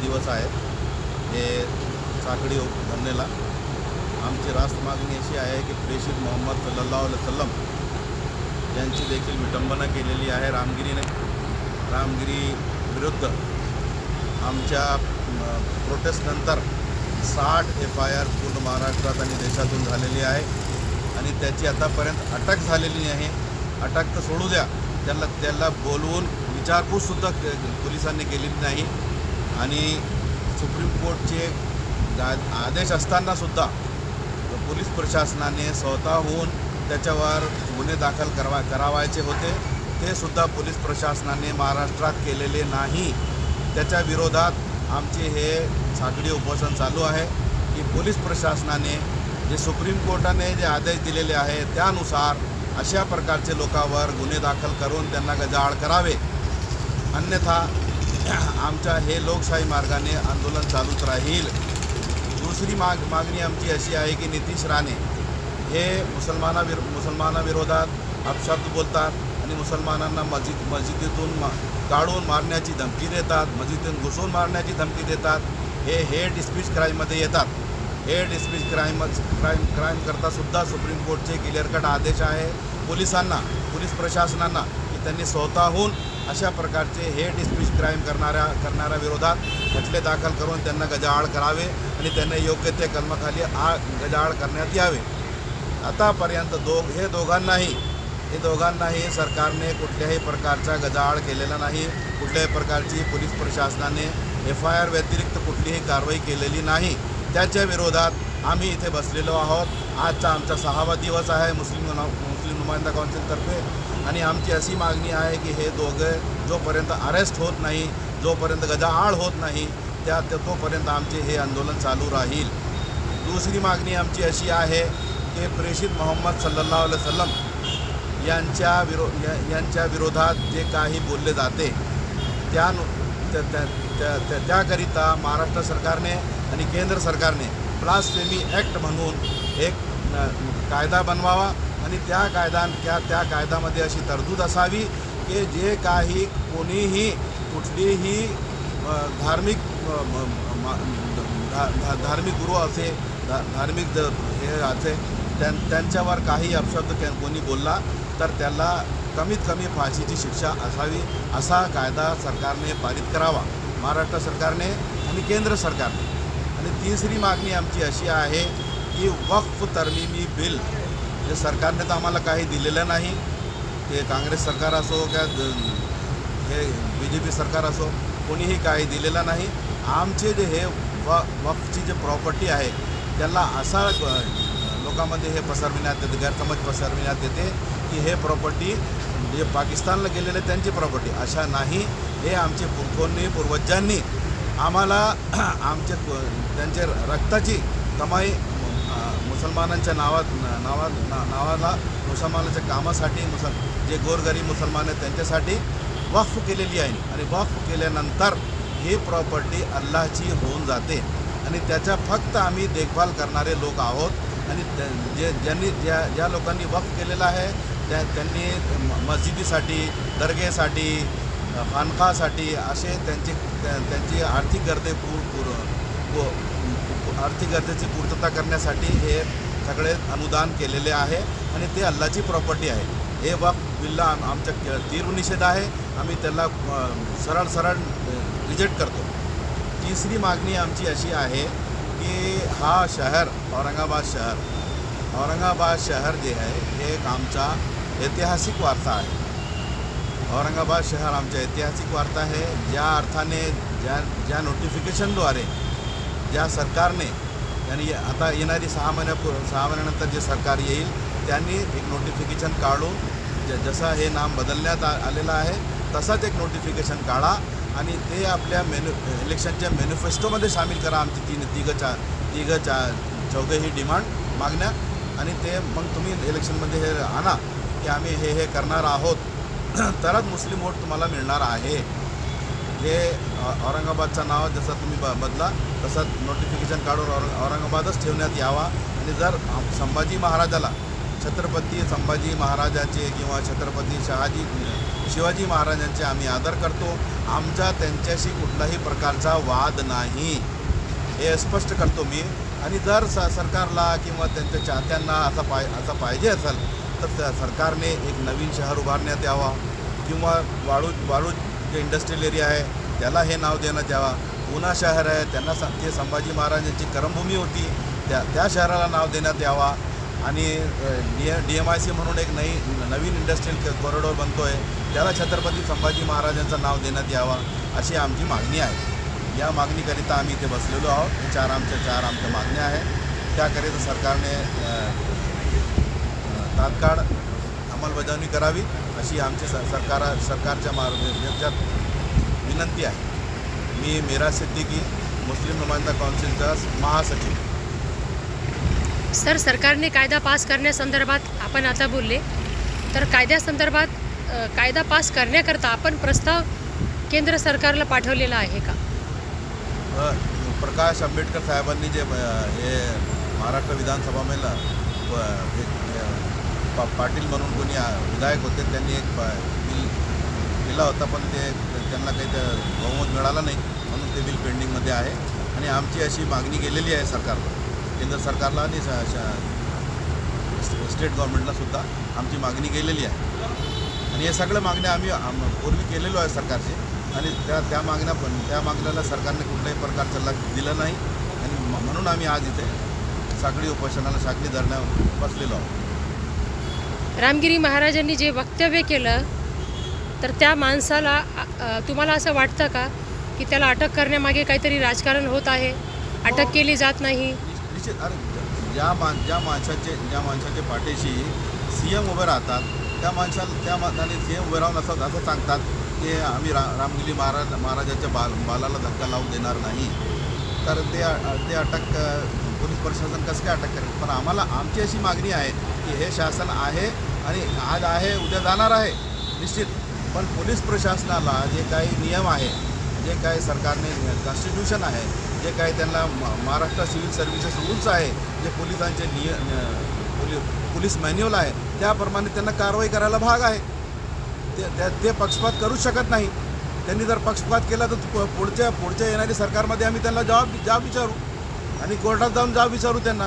दिवस आहेत. हे साखळी हो- धरणेला आमची रास्त मागणी अशी आहे की प्रेषित मोहम्मद सल्ला अलैहि यांची देखील विटंबना केलेली आहे. रामगिरीने रामगिरी विरुद्ध आमच्या प्रोटेस्टनंतर साठ एफ आय आर पूर्ण महाराष्ट्रात आणि देशातून झालेली आहे. आणि त्याची आतापर्यंत अटक झालेली नाही. अटक तर सोडू द्या. त्याला त्याला बोलवून विचारपूससुद्धा पोलिसांनी केलेली नाही. आणि सुप्रीम कोर्टचे आदेश असतानासुद्धा पोलीस प्रशासनाने स्वतःहून त्याच्यावर गुन्हे दाखल करवा करावायचे होते. ते सुद्धा पोलीस प्रशासनाने महाराष्ट्रात केलेले नाही. त्याच्या विरोधात आमचे हे साखळी उपोषण चालू आहे की पोलीस प्रशासनाने जे सुप्रीम कोर्टाने जे आदेश दिलेले आहे त्यानुसार अशा प्रकारचे लोकांवर गुन्हे दाखल करून त्यांना गजाआड करावे. अन्यथा आमच्या हे लोकशाही मार्गाने आंदोलन चालूच राहील. दुसरी माग मागणी आमची अशी आहे की नितीश राणे हे मुसलमानाविर मुसलमानाविरोधात अपशब्द बोलतात आणि मुसलमानांना मस्जिद मस्जिदीतून मा काढून मारण्याची धमकी देतात मस्जिदीतून घुसून मारण्याची धमकी देतात. हे हेड स्पीच क्राईममध्ये येतात. Hate speech crime crime crime करता सुद्धा सुप्रीम कोर्टचे क्लिअर कट आदेश आहे. पोलिसांना पोलीस प्रशासनांना त्यांनी स्वतःहून अशा प्रकारचे हेट स्पीच क्राईम करणाऱ्या करणाऱ्या विरोधात खटले दाखल करून त्यांना गजाआड करावे आणि त्यांना योग्य ते कलमाखाली आ गजाआड करण्यात यावे. आतापर्यंत दो हे दोघांनाही हे दोघांनाही सरकारने कुठल्याही प्रकारचा गजाआड केलेला नाही. कुठल्याही प्रकारची पोलीस प्रशासनाने एफ आय आर व्यतिरिक्त कुठलीही कारवाई केलेली नाही. त्याच्या विरोधात आम्ही इथे बसलेलो आहोत. आजचा आमचा सहावा दिवस आहे मुस्लिम मुस्लिम नुमाइंदा काउन्सिलतर्फे आणि आमची अशी मागणी आहे की हे दोघे जोपर्यंत अरेस्ट होत नाही जोपर्यंत गजाआड होत नाही त्या तोपर्यंत आमचे हे आंदोलन चालू राहील. दुसरी मागणी आमची अशी आहे की प्रेषित मोहम्मद सल्ला वसलम यांच्या विरो या- यांच्या विरोधात जे काही बोलले जाते त्या त्या- त्या- त्या- त्या- त्याकरिता महाराष्ट्र सरकारने आणि केंद्र सरकारने ब्लास्फेमी ॲक्ट म्हणून एक कायदा बनवावा आणि त्या कायदा त्या त्या कायद्यामध्ये अशी तरतूद असावी की जे काही कोणीही कुठलीही धार्मिक म- धा- धार्मिक गुरु असे धा- धार्मिक हे असे त्यां त्यांच्यावर काही अपशब्द के- कोणी बोलला तर त्याला कमीत कमी फाशीची शिक्षा असावी असा कायदा सरकारने पारित करावा. महाराष्ट्र सरकारने आणि केंद्र सरकारने. आणि तिसरी मागणी आमची अशी आहे की वक्फ तरमिमी बिल. जे सरकारने तर आम्हाला काही दिलेलं नाही. ते काँग्रेस सरकार असो का हे बी जे पी सरकार असो कोणीही काही दिलेलं नाही. आमचे जे हे व वक्फची जे प्रॉपर्टी आहे त्याला असा लोकांमध्ये हे पसरविण्यात येते गैरसमज पसरविण्यात येते की हे प्रॉपर्टी जे पाकिस्तानला गेलेले त्यांची प्रॉपर्टी अशा नाही. हे आमचे पूर्वोंनी पूर्वजांनी आम्हाला आमचे त्यांच्या रक्ताची कमाई मुसलमानांच्या नावात नावात ना नावाला मुसलमानाच्या कामासाठी मुसल जे गोरगरीब मुसलमान आहेत त्यांच्यासाठी वक्फ केलेली आहे. आणि वक्फ केल्यानंतर ही प्रॉपर्टी अल्लाची होऊन जाते. आणि त्याच्या फक्त आम्ही देखभाल करणारे लोक आहोत. आणि त्या- जे ज्यांनी ज्या ज्या लोकांनी वक्फ केलेला आहे त्या त्यांनी म- मस्जिदीसाठी दर्गेसाठी खानकासाठी असे त्यांची त्या- त्यांची आर्थिक गरजे पूर पूर पू- आर्थिक गरजेची पूर्तता करण्यासाठी हे सगळे अनुदान केलेले आहे आणि ते अल्लाची प्रॉपर्टी आहे. हे वक्फ बिल्ला आमच्या के- तीव्र निषेध आहे. आम्ही त्याला सरळ सरळ रिजेक्ट करतो. तिसरी मागणी आमची अशी आहे की हा शहर औरंगाबाद शहर औरंगाबाद शहर जे आहे हे एक आमचा ऐतिहासिक वारसा आहे. औरंगाबाद शहर आमचा ऐतिहासिक वार्ता आहे. ज्या अर्थाने ज्या ज्या नोटिफिकेशनद्वारे ज्या सरकारने यांनी आता येणारी सहा महिन्यापूर सहा महिन्यानंतर जे सरकार येईल त्यांनी एक नोटिफिकेशन काढून ज जसं हे नाम बदलण्यात आ आलेलं आहे तसंच एक नोटिफिकेशन काढा आणि ते आपल्या मेन्यु इलेक्शनच्या मॅनिफेस्टोमध्ये सामील करा. आमची तीन तिघं चा तिघं चा चौघे ही डिमांड मागण्या आणि ते मग तुम्ही इलेक्शनमध्ये हे आणा की आम्ही हे हे करणार आहोत. तरच मुस्लिम वोट तुम्हाला मिळणार आहे. हे औरंगाबादचं नाव जसं तुम्ही ब बदला तसं नोटिफिकेशन काढून औरंग औरंगाबादच ठेवण्यात यावा. आणि जर संभाजी महाराजाला छत्रपती संभाजी महाराजाचे किंवा छत्रपती शहाजी शिवाजी महाराजांचे आम्ही आदर करतो. आमचा त्यांच्याशी कुठलाही प्रकारचा वाद नाही. हे स्पष्ट करतो मी. आणि जर स सरकारला किंवा त्यांच्या चाहत्यांना असा पाय असा पाहिजे असेल तर त्या सरकारने एक नवीन शहर उभारण्यात यावा किंवा वाळू वाळू जे इंडस्ट्रियल एरिया आहे त्याला हे नाव देण्यात यावा. पुणा शहर आहे त्यांना स ते संभाजी महाराजांची करमभूमी होती त्या त्या शहराला नाव देण्यात यावा. आणि D D M I C म्हणून एक नई नवीन इंडस्ट्रियल कॉरिडॉर बनतो आहे त्याला छत्रपती संभाजी महाराजांचं नाव देण्यात यावा अशी आमची मागणी आहे. या मागणीकरिता आम्ही इथे बसलेलो आहोत. हे चार आमच्या चार आमच्या मागण्या आहेत. त्याकरिता सरकारने तात्काळ अंमलबजावणी करावी अशी आमची स सरकार सरकारच्या मार्ग याच्यात विनंती आहे. मी मीरा सिद्दीकी मुस्लिम नुमाइंदा काउन्सिलचा महासचिव. सर सरकारने कायदा पास करण्यासंदर्भात आपण आता बोलले. तर कायद्यासंदर्भात कायदा पास करण्याकरता आपण प्रस्ताव केंद्र सरकारला पाठवलेला आहे का? प्रकाश आंबेडकर साहेबांनी जे हे महाराष्ट्र विधानसभामेला पा- पाटील म्हणून कोणी विधायक होते त्यांनी एक प- बिल केला होता पण ते त्यांना काही ते बहुमत मिळालं नाही म्हणून ते बिल पेंडिंगमध्ये आहे. आणि आमची अशी मागणी गेलेली आहे सरकारला केंद्र सरकारला आणि स- स्टेट गव्हर्नमेंटला सुद्धा आमची मागणी गेलेली आहे. आणि हे सगळ्या मागण्या आम्ही आम- पूर्वी केलेलो आहे सरकारचे. आणि त्या त्या मागण्या पण त्या मागण्याला सरकारने कुठल्याही प्रकारचा लक्ष दिला नाही. आणि म्हणून आम्ही आज इथे साखळी उपोषणाला साखळी धरण्यावर बसलेलो आहोत. रामगिरी महाराजांनी जे वक्तव्य केलं तर त्या माणसाला तुम्हाला असं वाटतं का की त्याला अटक करण्यामागे काहीतरी राजकारण होत आहे? अटक केली जात नाही. ज्या मा ज्या माणसाचे ज्या माणसाच्या पाठीशी सी एम उभे राहतात त्या माणसाला त्या माणसाने सी एम उभे राहून असं असं सांगतात की आम्ही रा रामगिरी महाराज महाराजाच्या बाल बालाला धक्का लावून देणार नाही. तर ते ते अटक पोलीस प्रशासन कसं काय अटक करेल? पण आम्हाला आमची अशी मागणी आहे की हे शासन आहे आणि आज आहे उद्या जाणार आहे निश्चित. पण पोलीस प्रशासनाला जे काही नियम आहे जे काही सरकारने कॉन्स्टिट्यूशन आहे जे काही त्यांना म- महाराष्ट्र सिव्हिल सर्व्हिसेस रूल्स आहे जे पोलिसांचे निय न- पोलीस मॅन्युअल आहे त्याप्रमाणे त्यांना कारवाई करायला भाग आहे. ते त्या ते पक्षपात करूच शकत नाही. त्यांनी जर पक्षपात केला तर पु- पुढच्या पुढच्या येणारी सरकारमध्ये आम्ही त्यांना जबाब जबाब विचारू. आणि कोर्टात जाऊन जबाब विचारू त्यांना.